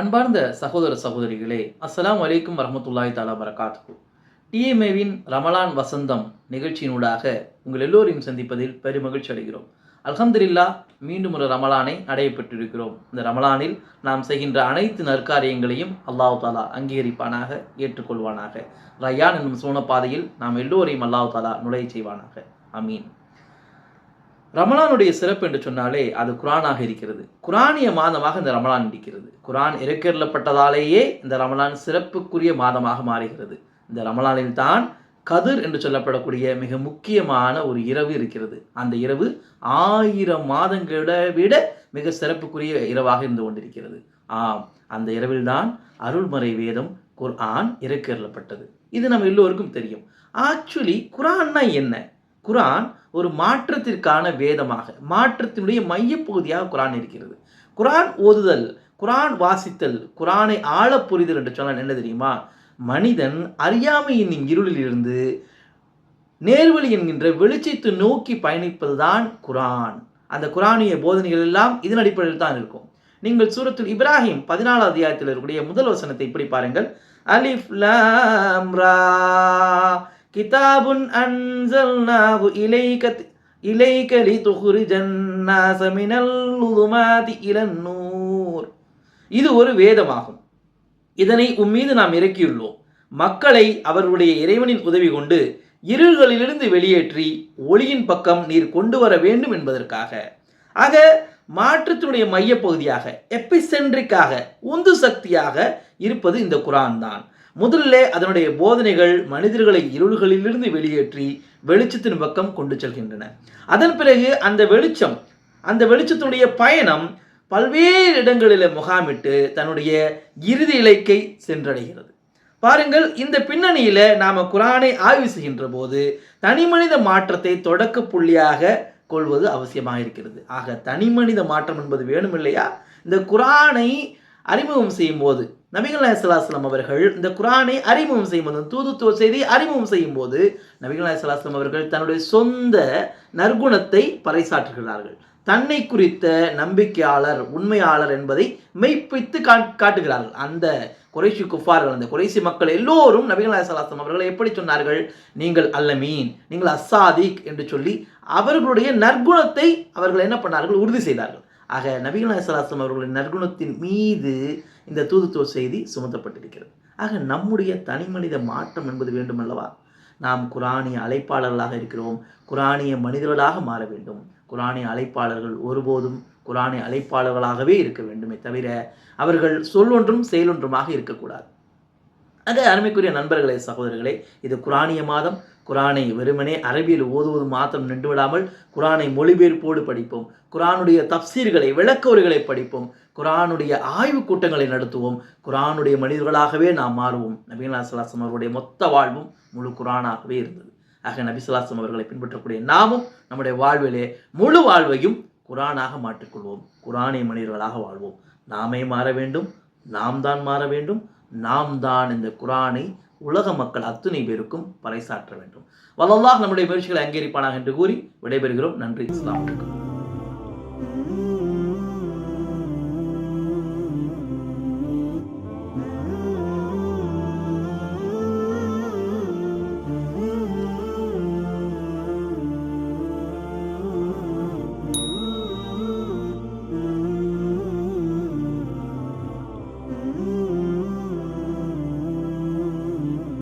அன்பார்ந்த சகோதர சகோதரிகளே அஸ்லாம் அலைக்கும் வரமத்துல்லாஹி தாலா வரகாத்து டிஎம்ஏவின் ரமலான் வசந்தம் நிகழ்ச்சியினூடாக உங்கள் எல்லோரையும் சந்திப்பதில் பெருமகிழ்ச்சி அடைகிறோம். அலமதுல்லா மீண்டும் ஒரு ரமலானை அடையப்பட்டிருக்கிறோம். இந்த ரமலானில் நாம் செய்கின்ற அனைத்து நற்காரியங்களையும் அல்லாஹ் தாலா அங்கீகரிப்பானாக ஏற்றுக்கொள்வானாக. ரயான் என்னும் சோனப்பாதையில் நாம் எல்லோரையும் அல்லாஹ் தாலா நுழைய செய்வானாக. அமீன் ரமலானுடைய சிறப்பு என்று சொன்னாலே அது குரானாக இருக்கிறது. குரானிய மாதமாக இந்த ரமலான் இருக்கிறது. குரான் இறக்கேறப்பட்டதாலேயே இந்த ரமலான் சிறப்புக்குரிய மாதமாக மாறுகிறது. இந்த ரமலானில் தான் கதிர் என்று சொல்லப்படக்கூடிய மிக முக்கியமான ஒரு இரவு இருக்கிறது. அந்த இரவு ஆயிரம் மாதங்களை விட மிக சிறப்புக்குரிய இரவாக இருந்து கொண்டிருக்கிறது. ஆம் அந்த இரவில்தான் அருள்மறை வேதம் குர்ஆன் இறக்கேறப்பட்டது. இது நம்ம எல்லோருக்கும் தெரியும். ஆக்சுவலி குரான்னா என்ன? குரான் ஒரு மாற்றத்திற்கான வேதமாக மாற்றத்தினுடைய மையப்பகுதியாக குரான் இருக்கிறது. குரான் ஓதுதல் குரான் வாசித்தல் குரானை ஆழ புரிதல் என்று சொன்னால் என்ன தெரியுமா? மனிதன் அறியாமையின் இருளிலிருந்து நேர்வழி என்கின்ற வெளிச்சத்தை நோக்கி பயணிப்பதுதான் குரான். அந்த குரானிய போதனைகள் எல்லாம் இதன் அடிப்படையில் தான் இருக்கும். நீங்கள் சூரத்துல் இப்ராஹிம் பதினாலாவது அத்தியாயத்தில் இருக்கக்கூடிய முதல் வசனத்தை இப்படி பாருங்கள். அலிஃப் கிதாபுன் அன்சல்நாகு இலைக இலைக லிதுஹ்ரிஜன் நாஸ மினல் லுதுமாதி இலன் நூர். இது ஒரு வேதமாகும். இதனை உம்மீது நாம் இறக்கியுள்ளோம். மக்களை அவர்களுடைய இறைவனின் உதவி கொண்டு இருள்களிலிருந்து வெளியேற்றி ஒளியின் பக்கம் நீர் கொண்டு வர வேண்டும் என்பதற்காக. ஆக மாற்றத்தினுடைய மையப்பகுதியாக எப்பிசென்ட்ரிக்காக உந்து சக்தியாக இருப்பது இந்த குரான் தான் முதல்ல அதனுடைய போதனைகள் மனிதர்களை இருள்களிலிருந்து வெளியேற்றி வெளிச்சத்தின் பக்கம் கொண்டு செல்கின்றன. அதன் பிறகு அந்த வெளிச்சம் அந்த வெளிச்சத்தினுடைய பயணம் பல்வேறு இடங்களில் முகாமிட்டு தன்னுடைய இறுதி இலக்கை சென்றடைகிறது. பாருங்கள் இந்த பின்னணியில் நாம் குரானை ஆய்வு செய்கின்ற போது தனிமனித மாற்றத்தை தொடக்க புள்ளியாக கொள்வது அவசியமாக இருக்கிறது ஆக தனிமனித மாற்றம் என்பது வேணும் இல்லையா இந்த குரானை அறிமுகம் செய்யும் போது நபிகள் நாயசலாஸ்லாம் அவர்கள் இந்த குரானை அறிமுகம் செய்யும் போது தூதுத்துவ செய்தி அறிமுகம் செய்யும் போது நபிகள் நாயசலாஸ்லாம் அவர்கள் தன்னுடைய சொந்த நற்குணத்தை பறைசாற்றுகிறார்கள். தன்னை குறித்த நம்பிக்கையாளர் உண்மையாளர் என்பதை மெய்ப்பித்து காட்டுகிறார்கள். அந்த குறைசி குஃபார்கள் அந்த குறைசி மக்கள் எல்லோரும் நபிகள் நாயசலாஸ்லாம் அவர்களை எப்படி சொன்னார்கள்? நீங்கள் அல்லமீன் நீங்கள் அசாதிக் என்று சொல்லி அவர்களுடைய நற்குணத்தை அவர்கள் என்ன பண்ணார்கள்? உறுதி செய்தார்கள். ஆக நபிகள் நாயசலாஸ்லாம் அவர்களின் நற்குணத்தின் மீது இந்த தூதுத்துவ செய்தி சுமத்தப்பட்டிருக்கிறது. ஆக நம்முடைய தனிமனித மாற்றம் என்பது வேண்டுமல்லவா? நாம் குரானிய அழைப்பாளர்களாக இருக்கிறோம். குரானிய மனிதர்களாக மாற வேண்டும். குரானிய அழைப்பாளர்கள் ஒருபோதும் குரானிய அழைப்பாளர்களாகவே இருக்க வேண்டுமே தவிர அவர்கள் சொல்லொன்றும் செயலொன்றுமாக இருக்கக்கூடாது. அது அருமைக்குரிய நண்பர்களே சகோதரர்களே இது குரானிய மாதம் குரானை வெறுமனே அரபியில் ஓதுவது மாத்திரம் நின்று விடாமல் குரானை மொழிபெயர்ப்போடு படிப்போம். குரானுடைய தப்சீர்களை விளக்கவுரைகளை படிப்போம். குரானுடைய ஆய்வு கூட்டங்களை நடத்துவோம். குரானுடைய மனிதர்களாகவே நாம் மாறுவோம். நபீனா சலாசம் அவருடைய மொத்த வாழ்வும் முழு குரானாகவே இருந்தது. ஆக நபி அவர்களை பின்பற்றக்கூடிய நாமும் நம்முடைய வாழ்விலே முழு வாழ்வையும் குரானாக மாற்றிக்கொள்வோம். குரானை மனிதர்களாக வாழ்வோம். நாமே மாற வேண்டும். நாம் தான் மாற வேண்டும். நாம் தான் இந்த குரானை உலக மக்கள் அத்துணை பேருக்கும் பறைசாற்ற வேண்டும். வல்லல்லாஹ் நம்முடைய முயற்சிகளை அங்கீகரிப்பானாக என்று கூறி விடைபெறுகிறோம். நன்றி. இஸ்லாம்